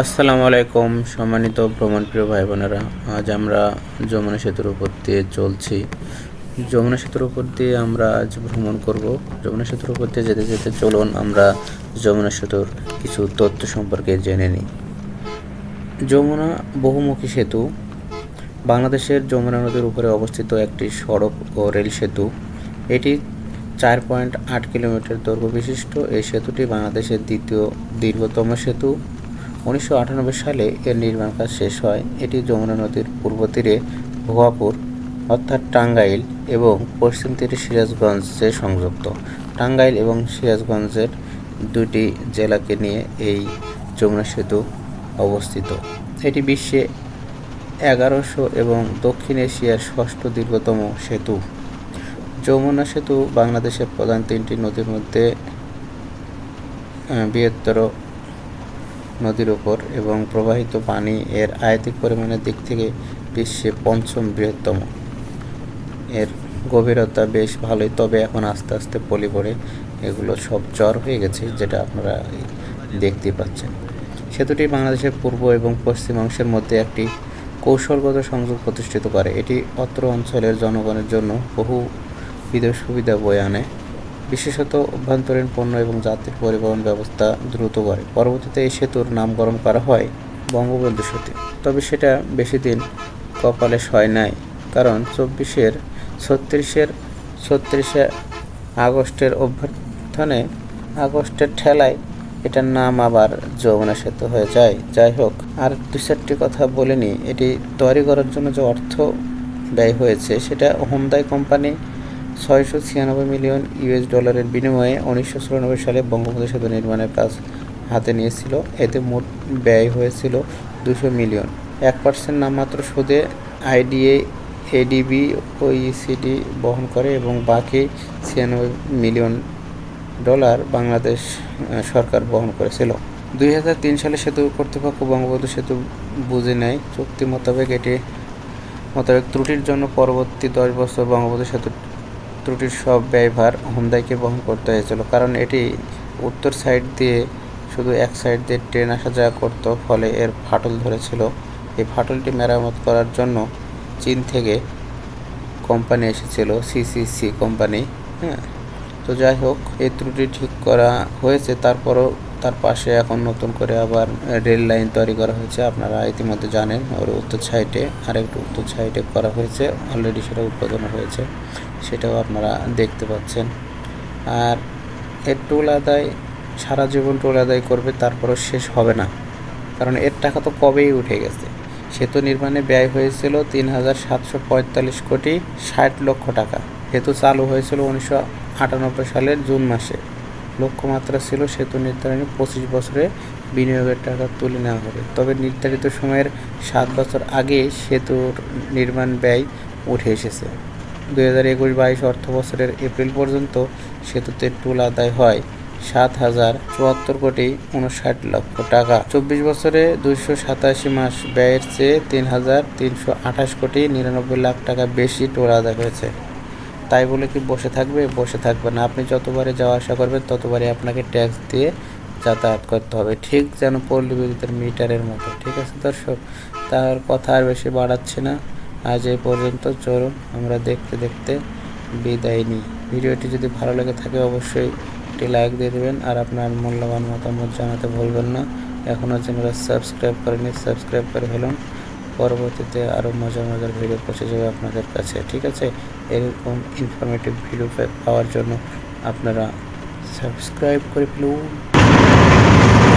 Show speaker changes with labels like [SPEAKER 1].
[SPEAKER 1] আসসালামু আলাইকুম সম্মানিত ভ্রমণপ্রিয় ভাই বোনেরা আজ আমরা যমুনা সেতুর উপর দিয়ে চলছি যমুনা সেতুর উপর দিয়ে আমরা আজ ভ্রমণ করব যমুনা সেতুর উপর দিয়ে যেতে যেতে চলুন আমরা যমুনা সেতুর কিছু তথ্য সম্পর্কে জেনে নিই যমুনা বহুমুখী সেতু বাংলাদেশের যমুনা নদীর উপরে অবস্থিত একটি সড়ক ও রেল সেতু এটি চার পয়েন্ট আট কিলোমিটার দৈর্ঘ্য বিশিষ্ট এই সেতুটি বাংলাদেশের দ্বিতীয় দীর্ঘতম সেতু উনিশশো সালে এর নির্মাণ কাজ শেষ হয় এটি যমুনা নদীর পূর্ব তীরে ভুয়াপুর অর্থাৎ টাঙ্গাইল এবং পশ্চিম তীরে সিরাজগঞ্জে সংযুক্ত টাঙ্গাইল এবং সিরাজগঞ্জের দুটি জেলাকে নিয়ে এই যমুনা সেতু অবস্থিত এটি বিশ্বে এগারোশো এবং দক্ষিণ এশিয়ার ষষ্ঠ দীর্ঘতম সেতু যমুনা সেতু বাংলাদেশের প্রধান তিনটি নদীর মধ্যে বৃহত্তর নদীর উপর এবং প্রবাহিত পানি এর আয়তিক পরিমাণের দিক থেকে বিশ্বে পঞ্চম বৃহত্তম এর গভীরতা বেশ ভালোই তবে এখন আস্তে আস্তে পলি পড়ে এগুলো সব চর হয়ে গেছে যেটা আপনারা দেখতে পাচ্ছেন সেতুটি বাংলাদেশের পূর্ব এবং পশ্চিম অংশের মধ্যে একটি কৌশলগত সংযোগ প্রতিষ্ঠিত করে এটি অত্র অঞ্চলের জনগণের জন্য বহু বিধ সুবিধা বয়ে আনে বিশেষত অভ্যন্তরীণ পণ্য এবং যাত্রীর পরিবহন ব্যবস্থা দ্রুত করে পরবর্তীতে এই সেতুর নামকরণ করা হয় বঙ্গবন্ধু সেতু তবে সেটা বেশি দিন কপালে সয় নাই কারণ চব্বিশের ছত্রিশের ছত্রিশে আগস্টের অভ্যর্থনে আগস্টের ঠেলায় এটার নাম আবার যমুনা সেতু হয়ে যায় যাই হোক আর দু চারটি কথা বলিনি এটি তৈরি করার জন্য যে অর্থ ব্যয় হয়েছে সেটা হোমদাই কোম্পানি ছয়শো ছিয়ানব্বই মিলিয়ন ইউএস ডলারের বিনিময়ে উনিশশো চুরানব্বই সালে বঙ্গবন্ধু সেতু নির্মাণের কাজ হাতে নিয়েছিল এতে মোট ব্যয় হয়েছিল দুশো মিলিয়ন এক পার্সেন্ট নামমাত্র সুদে আইডিএ এডিবি ওইসিডি বহন করে এবং বাকি ছিয়ানব্বই মিলিয়ন ডলার বাংলাদেশ সরকার বহন করেছিল দুই হাজার তিন সালে সেতু কর্তৃপক্ষ বঙ্গবন্ধু সেতু বুঝে নেয় চুক্তি মোতাবেক এটি মোতাবেক ত্রুটির জন্য পরবর্তী দশ বছর বঙ্গবন্ধু সেতু ত্রুটির সব ব্যয়ভার হোন্দাইকে বহন করতে হয়েছিল কারণ এটি উত্তর সাইড দিয়ে শুধু এক সাইড দিয়ে ট্রেন আসা যাওয়া করতো ফলে এর ফাটল ধরেছিল এই ফাটলটি মেরামত করার জন্য চীন থেকে কোম্পানি এসেছিল সিসিসি কোম্পানি হ্যাঁ তো যাই হোক এই ত্রুটি ঠিক করা হয়েছে তারপরও তার পাশে এখন নতুন করে আবার রেল লাইন তৈরি করা হয়েছে আপনারা ইতিমধ্যে জানেন ওর উত্তর সাইডে আরেকটু উত্তর সাইডে করা হয়েছে অলরেডি সেটা উৎপাদন হয়েছে সেটাও আপনারা দেখতে পাচ্ছেন আর এর টোল আদায় সারা জীবন টোল আদায় করবে তারপরও শেষ হবে না কারণ এর টাকা তো কবেই উঠে গেছে সেতু নির্মাণে ব্যয় হয়েছিল তিন হাজার সাতশো পঁয়তাল্লিশ কোটি ষাট লক্ষ টাকা সেতু চালু হয়েছিল উনিশশো আটানব্বই সালের জুন মাসে লক্ষ্যমাত্রা ছিল সেতু নির্ধারণে পঁচিশ বছরে বিনিয়োগের টাকা তুলে নেওয়া হবে তবে নির্ধারিত সময়ের সাত বছর আগে সেতুর নির্মাণ ব্যয় উঠে এসেছে দুই হাজার একুশ বাইশ অর্থ বছরের এপ্রিল পর্যন্ত সেতুতে টোল আদায় হয় সাত হাজার চুয়াত্তর কোটি উনষাট লক্ষ টাকা চব্বিশ বছরে দুইশো সাতাশি মাস ব্যয়ের চেয়ে তিন হাজার তিনশো আঠাশ কোটি নিরানব্বই লাখ টাকা বেশি টোল আদায় হয়েছে তাই বলে কি বসে থাকবে বসে থাকবে না আপনি যতবারে যাওয়া আসা করবেন ততবারই আপনাকে ট্যাক্স দিয়ে যাতায়াত করতে হবে ঠিক যেন পল্লী বিদ্যুতের মিটারের মতো ঠিক আছে দর্শক তার কথা আর বেশি বাড়াচ্ছে না আজ এই পর্যন্ত চলুন আমরা দেখতে দেখতে বিদায় নিই ভিডিওটি যদি ভালো লেগে থাকে অবশ্যই একটি লাইক দিয়ে দেবেন আর আপনার মূল্যবান মতামত জানাতে ভুলবেন না এখনও যারা সাবস্ক্রাইব করেনি সাবস্ক্রাইব করে ফেলুন পরবর্তীতে আরও মজার মজার ভিডিও পৌঁছে যাবে আপনাদের কাছে ঠিক আছে এরকম ইনফরমেটিভ ভিডিও পাওয়ার জন্য আপনারা সাবস্ক্রাইব করে ফেলুন